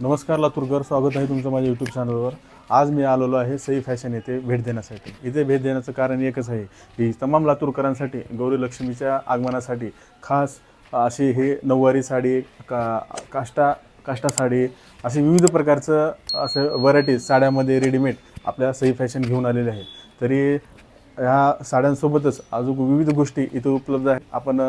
नमस्कार लातूरकर स्वागत आहे तुमचं माझ्या यूट्यूब चॅनलवर आज मी आलेलो आहे सई फॅशन येथे भेट देण्यासाठी. इथे भेट देण्याचं कारण एकच आहे की तमाम लातूरकरांसाठी गौरी लक्ष्मीच्या आगमनासाठी खास अशी हे नऊवारी साडी का काष्टा काष्टा साडी असे विविध प्रकारचं असं व्हरायटीज साड्यामध्ये रेडीमेड आपल्या सई फॅशन घेऊन आलेले आहे तरी ह्या साड्यांसोबतच अजून विविध गोष्टी इथे उपलब्ध आहेत. आपण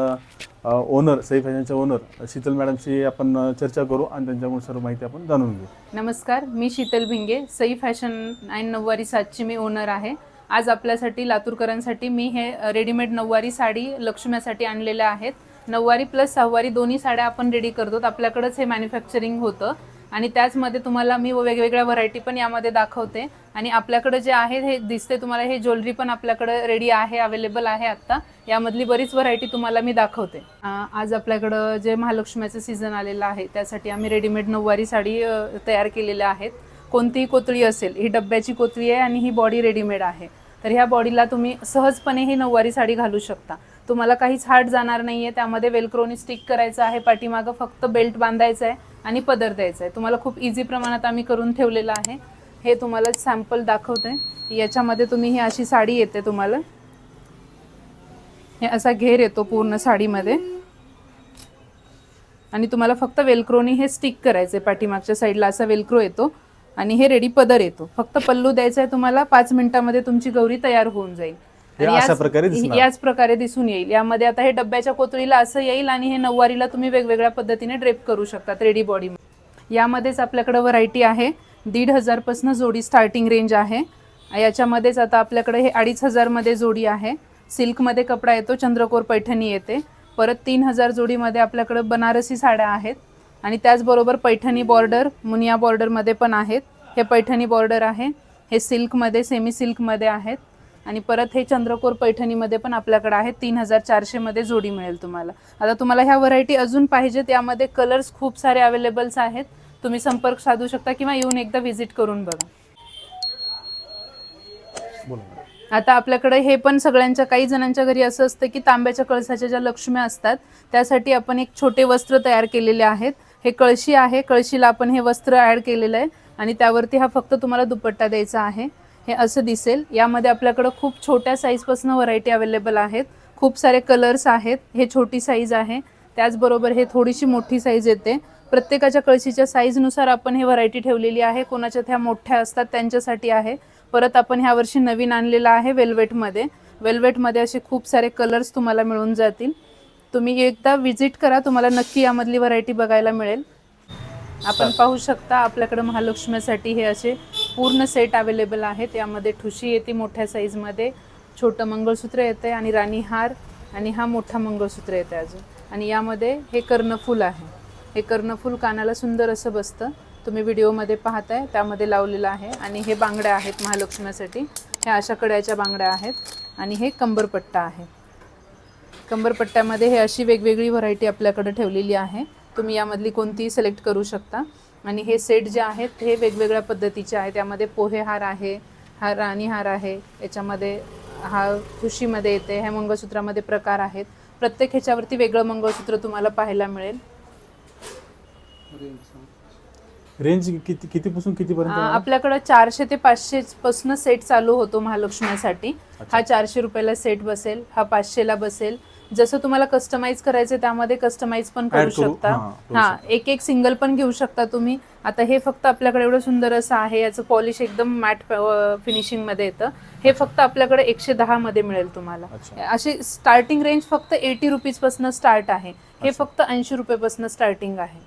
ओनर सई फॅशनच्या ओनर शीतल मॅडमशी आपण चर्चा करू आणि त्यांच्याकडून सर्व माहिती आपण जाणून घेऊ. नमस्कार मी शीतल भिंगे सई फॅशन अँड नऊवारी सातची मी ओनर आहे. आज आपल्यासाठी लातूरकरांसाठी मी हे रेडीमेड नऊवारी साडी लक्ष्म्यासाठी आणलेल्या आहेत. नऊवारी प्लस सहावारी दोन्ही साड्या आपण रेडी करतो आपल्याकडंच हे मॅन्युफॅक्चरिंग होतं. आणि त्याचमध्ये तुम्हाला मी वेगवेगळ्या व्हरायटी पण यामध्ये दाखवते. आणि आपल्याकडे जे आहे हे दिसते तुम्हाला हे ज्वेलरी पण आपल्याकडे रेडी आहे अवेलेबल आहे आत्ता. यामधली बरीच व्हरायटी तुम्हाला मी दाखवते. आज आपल्याकडं जे महालक्ष्मीचं सीझन आलेलं आहे त्यासाठी आम्ही रेडीमेड नऊवारी साडी तयार केलेल्या आहेत. कोणतीही कोतळी असेल ही डब्याची कोतळी आहे आणि ही बॉडी रेडीमेड आहे. तर ह्या बॉडीला तुम्ही सहजपणे ही नऊवारी साडी घालू शकता. तुम्हाला काहीच हार्ड जाणार नाही आहे त्यामध्ये वेलक्रोनी स्टिक करायचं आहे पाठीमागं फक्त बेल्ट बांधायचं आहे आणि पदर द्यायचा आहे तुम्हाला खूप इझी प्रमाणात आम्ही करून ठेवलेलं आहे. हे तुम्हाला सॅम्पल दाखवते. याच्यामध्ये तुम्ही ही अशी साडी येते तुम्हाला. हे असा घेर येतो पूर्ण साडीमध्ये. आणि तुम्हाला फक्त वेलक्रोनी हे स्टिक करायचं आहे पाठीमागच्या साईडला असा वेलक्रो येतो. आणि हे रेडी पदर येतो. फक्त पल्लू द्यायचा आहे तुम्हाला. पाच मिनिटामध्ये तुमची गौरी तयार होऊन जाईल. हे आणि अशा याच- प्रकारे दिसणार. याच प्रकारे दिसून येईल. यामध्ये आता हे डब्याच्या कोतळीला असं येईल आणि हे नऊवारीला तुम्ही वेगवेगळ्या पद्धतीने ड्रेप करू शकतात रेडी बॉडी यामध्येच आपल्याकडे व्हरायटी आहे. दीड हजारपासून जोडी स्टार्टिंग रेंज आहे. याच्यामध्येच आता आपल्याकडे हे अडीच हजारमध्ये जोडी आहे. सिल्कमध्ये कपडा येतो चंद्रकोर पैठणी येते. परत तीन हजार जोडीमध्ये आपल्याकडे बनारसी साड्या आहेत. आणि त्याचबरोबर पैठणी बॉर्डर मुनिया बॉर्डरमध्ये पण आहेत. हे पैठणी बॉर्डर आहे. हे सिल्कमध्ये सेमी सिल्कमध्ये आहेत. आणि परत हे चंद्रकोर पैठणीमध्ये पण आपल्याकडे आहे. तीन हजार चारशेमध्ये जोडी मिळेल तुम्हाला. आता तुम्हाला ह्या व्हरायटी अजून पाहिजेत. यामध्ये कलर्स खूप सारे अवेलेबल्स आहेत. तुम्ही संपर्क साधू शकता किंवा येऊन एकदा व्हिजिट करून बघा. आता आपल्याकडे हे पण सगळ्यांच्या काही जणांच्या घरी असं असतं की तांब्याच्या कळसाच्या ज्या लक्ष्म्या असतात त्यासाठी आपण एक छोटे वस्त्र तयार केलेले आहेत. हे कळशी आहे. कळशीला आपण हे वस्त्र ॲड केलेलं आहे. आणि त्यावरती हा फक्त तुम्हाला दुपट्टा द्यायचा आहे. हे असं दिसेल. यामध्ये आपल्याकडं खूप छोट्या साईजपासून व्हरायटी अवेलेबल आहेत. खूप सारे कलर्स आहेत. हे छोटी साईज आहे. त्याचबरोबर हे थोडीशी मोठी साईज येते. प्रत्येकाच्या कळशीच्या साईजनुसार आपण हे व्हरायटी ठेवलेली आहे. कोणाच्या त्या मोठ्या असतात त्यांच्यासाठी आहे. परत आपण ह्या वर्षी नवीन आणलेलं आहे वेल्वेटमध्ये वेल्वेटमध्ये असे खूप सारे कलर्स तुम्हाला मिळून जातील. तुम्ही एकदा विजिट करा. तुम्हाला नक्की यामधली व्हरायटी बघायला मिळेल. आपण पाहू शकता आपल्याकडे महालक्ष्मीसाठी हे असे पूर्ण सेट अवेलेबल आहेत. यामध्ये ठुशी येते मोठ्या साईजमध्ये छोटं मंगळसूत्र येतं आहे आणि राणी हार आणि हा मोठा मंगळसूत्र येतं आहे अजून. आणि यामध्ये हे कर्णफूल आहे. हे कर्णफूल कानाला सुंदर असं बसतं. तुम्ही व्हिडिओमध्ये पाहताय त्यामध्ये लावलेलं आहे. आणि हे बांगड्या आहेत महालक्ष्मीसाठी. ह्या अशा कड्याच्या बांगड्या आहेत. आणि हे कंबरपट्टा आहे. कंबरपट्ट्यामध्ये हे अशी वेगवेगळी व्हरायटी आपल्याकडे ठेवलेली आहे. तुम्ही यामधली कोणतीही सिलेक्ट करू शकता. आणि हे सेट जे आहेत हे वेगवेगळ्या पद्धतीचे आहेत. यामध्ये पोहे हार आहे हा राणी हार आहे याच्यामध्ये हा ठुशीमध्ये येते ह्या मंगळसूत्रामध्ये प्रकार आहेत. प्रत्येक ह्याच्यावरती वेगळं मंगळसूत्र तुम्हाला पाहायला मिळेल. रेंज किती कितीपासून कितीपर्यंत? आपल्याकडं चारशे ते पाचशे पासून सेट चालू होतो महालक्ष्मीसाठी. हा चारशे रुपयाला सेट बसेल हा पाचशेला बसेल जसं तुम्हाला कस्टमाइज करायचं त्यामध्ये कस्टमाइज पण करू शकता. हां. एक एक सिंगल पण घेऊ शकता तुम्ही. आता हे फक्त आपल्याकडे एवढं सुंदर असं आहे याचं पॉलिश एकदम मॅट फिनिशिंगमध्ये येतं. हे फक्त आपल्याकडे एकशे दहा मध्ये मिळेल तुम्हाला. अशी स्टार्टिंग रेंज फक्त एटी रुपीजपासून स्टार्ट आहे. हे. फक्त ऐंशी रुपयापासून स्टार्टिंग आहे.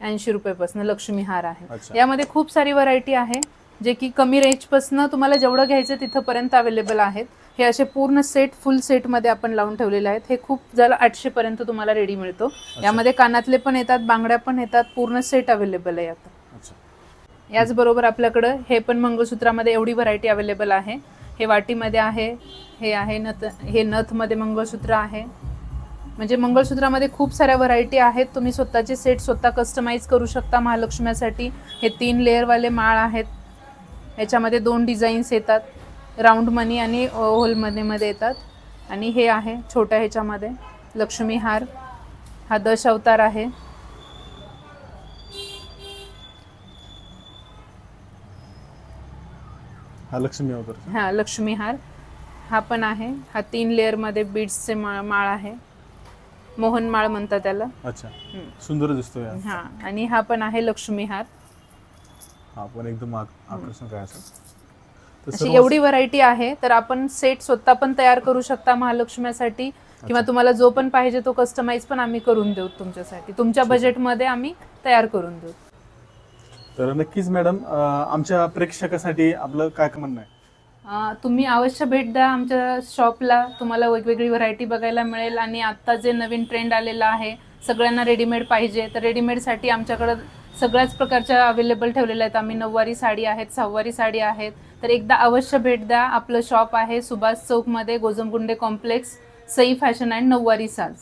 ऐंशी रुपयापासून लक्ष्मी हार आहे. यामध्ये खूप सारी व्हरायटी आहे. जे की कमी रेंजपासून तुम्हाला जेवढं घ्यायचं तिथंपर्यंत अवेलेबल आहेत. हे असे पूर्ण सेट फुल सेटमध्ये आपण लावून ठेवलेले आहेत. हे खूप झालं आठशेपर्यंत तुम्हाला रेडी मिळतो. यामध्ये कानातले पण येतात बांगड्या पण येतात पूर्ण सेट अवेलेबल आहे आता. याचबरोबर आपल्याकडं हे पण मंगळसूत्रामध्ये एवढी व्हरायटी अवेलेबल आहे. हे वाटीमध्ये आहे हे आहे नथ हे नथमध्ये मंगळसूत्र आहे. म्हणजे मंगळसूत्रामध्ये खूप साऱ्या व्हरायटी आहेत. तुम्ही स्वतःचे सेट स्वतः कस्टमाइज करू शकता महालक्ष्म्यासाठी. हे तीन लेअरवाले माळ आहेत. याच्यामध्ये दोन डिझाईन्स येतात. राऊंड मनी आणि होल मनीमध्ये येतात. आणि हे आहे छोट्या ह्याच्यामध्ये. लक्ष्मी हार. हा दश अवतार आहे. हा लक्ष्मी अवतार. हा लक्ष्मी हार. हा पण आहे. हा तीन लेअरमध्ये बीड्सचे माळ माळ आहे. मोहन माळ म्हणतात त्याला. अच्छा. सुंदर दिसतोय हा आणि हा पण आहे लक्ष्मी हार. हा पण एकदम आक- आकर्षक आहे असं तर अशी सर्व एवढी व्हरायटी आहे तर आपण सेट स्वतः पण तयार करू शकता महालक्ष्मीसाठी किंवा तुम्हाला जो पण पाहिजे तो कस्टमाइज पण आम्ही करून देऊ तुमच्यासाठी. तुमच्या बजेटमध्ये आम्ही तयार करून देऊ. तर नक्कीच मॅडम अं, आमच्या प्रेक्षकासाठी आपलं काय म्हणणं आहे? अं, तुम्ही अवश्य भेट द्या आमच्या शॉपला तुम्हाला वेगवेगळी व्हरायटी बघायला मिळेल. आणि आत्ता जे नवीन ट्रेंड आलेला आहे सगळ्यांना रेडीमेड पाहिजे. तर रेडीमेडसाठी आमच्याकडं सगळ्याच प्रकारच्या अवेलेबल ठेवलेल्या आहेत. आम्ही नऊवारी साडी आहेत सहावारी साडी आहेत. तर एकदा अवश्य भेट द्या. आपलं शॉप आहे सुभाष चौकमध्ये Gojamgunde complex Sai fashion and Nauvari Saaj.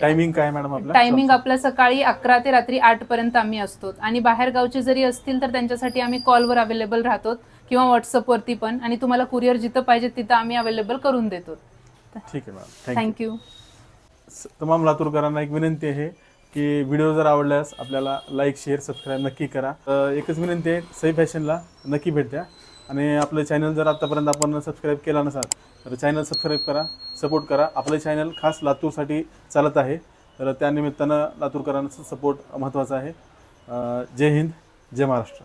Timing काय मॅडम आपलं? टायमिंग आपलं सकाळी अकरा ते रात्री आठ पर्यंत आम्ही असतो. आणि बाहेर गावचे जरी असतील तर त्यांच्यासाठी आम्ही कॉलवर अवेलेबल राहतो किंवा व्हॉट्सअपवरती पण. आणि तुम्हाला कुरिअर जिथं पाहिजे तिथं आम्ही अवेलेबल करून देतो. ठीक आहे मॅडम थँक्यू थँक्यू तमाम लातूरकरांना एक विनंती आहे. की व्हिडिओ जर आवडल्यास आपल्याला लाईक शेअर सबस्क्राईब नक्की करा. तर एकच विनंती आहे सई फॅशनला नक्की भेट द्या. आणि आपलं चॅनल जर आत्तापर्यंत आपण सबस्क्राईब केला नसाल तर चॅनल सबस्क्राईब करा सपोर्ट करा. आपलं चॅनल खास लातूरसाठी चालत आहे. तर त्यानिमित्तानं लातूरकरांचा सपोर्ट महत्त्वाचा आहे. जय हिंद जय महाराष्ट्र.